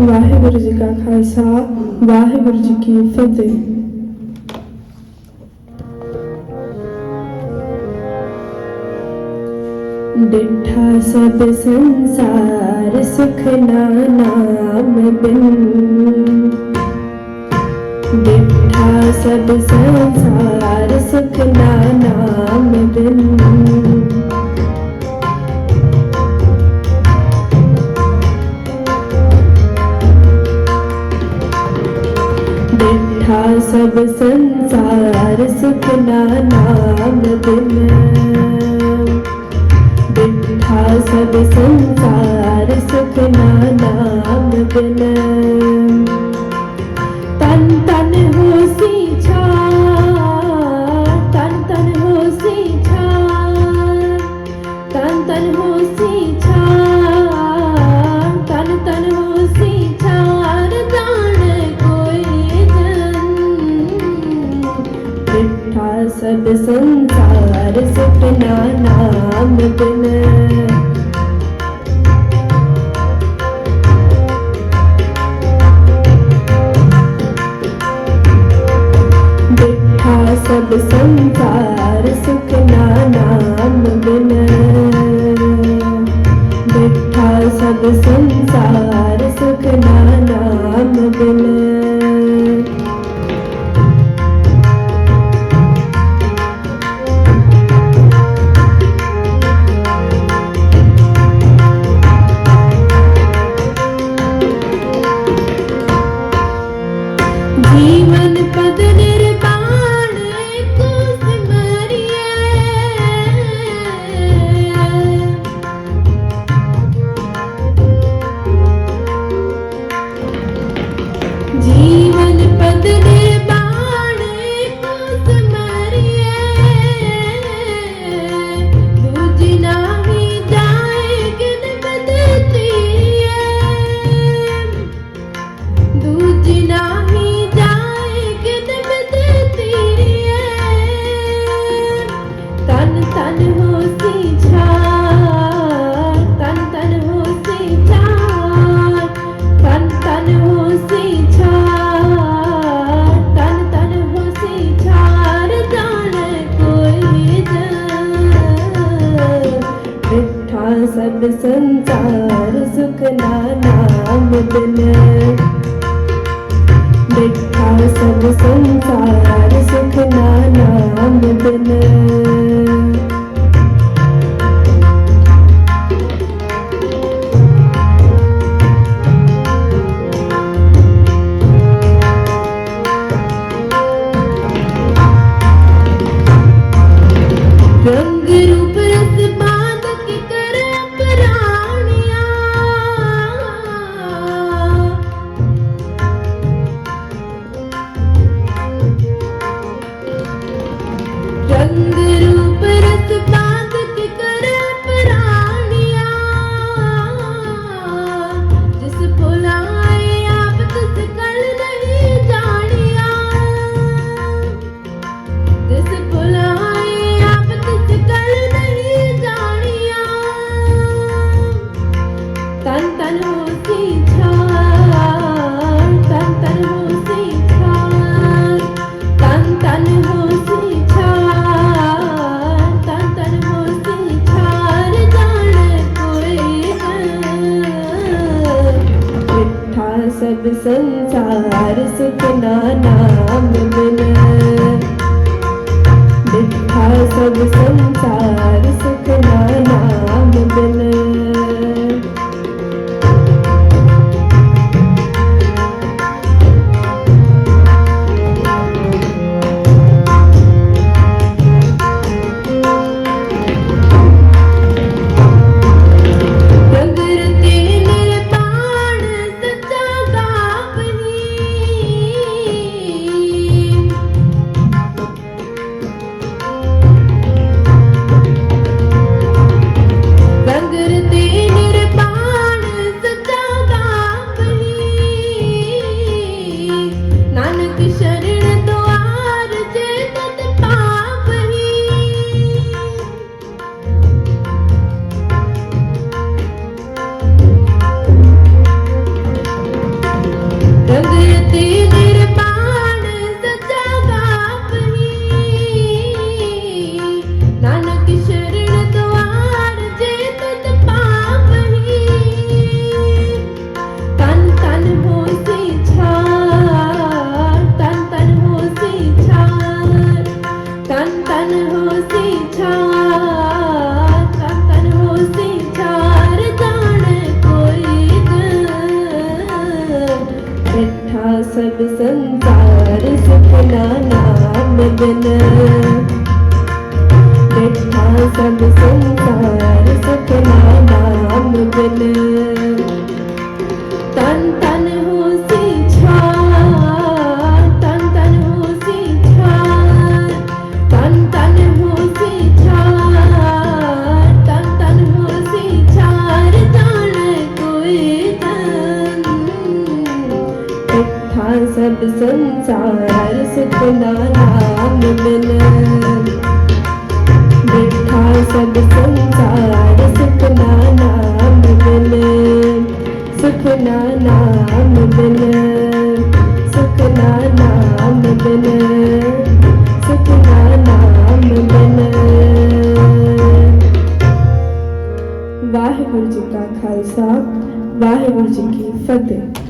ਵਾਹਿਗੁਰੂ ਜੀ ਕਾ ਖਾਲਸਾ, ਵਾਹਿਗੁਰੂ ਜੀ ਕੀ ਫਤਿਹ। ਡਿਠਾ ਸਭ ਸੰਸਾਰ ਸੁਖ ਨਾ ਨਾਮ ਬਿਨ। ਡਿਠਾ ਸਭ ਸੰਸਾਰ ਸੁਖ ਨਾ ਨਾਮ ਬਿਨ। सब संसार सुखना नाम बिन बिठा सब संसार सुखना नाम बिन लूट संसार सपना नाम बिन बिठा सब संसार सुखना नाम बिन बिठा सब संसार deep. ਸਾਰ ਸੰਸਾਰ ਸੁਖਨਾ ਨਾਮ ਦਿਨ ਬਿਠਾ ਸਭ ਸੰਸਾਰ ਸੁਖਨਾ ਸਭ ਸੰਸਾਰ ਸੁਖ ਨਾਮ ਬਿਨ। ਬਿਠਾ ਸਭ ਸੰਸਾਰ ਸੁਖ ਨਾਮ ਬਿਨ। ਸੰਸਾਰ ਸੁਖ ਨਾਮ ਬਿਨ ਬਿਠਾ ਸਭ ਸੰਸਾਰ ਸੁਖ ਨਾਮ ਬਿਨ ਸੁਖ ਨਾਮ ਬਿਨ ਸੁਖ ਨਾਮ ਬਿਨ ਸੁਖ ਨਾਮ ਬਿਨ ਵਾਹਿਗੁਰੂ ਜੀ ਕਾ ਖਾਲਸਾ ਵਾਹਿਗੁਰੂ ਜੀ ਕੀ ਫਤਿਹ।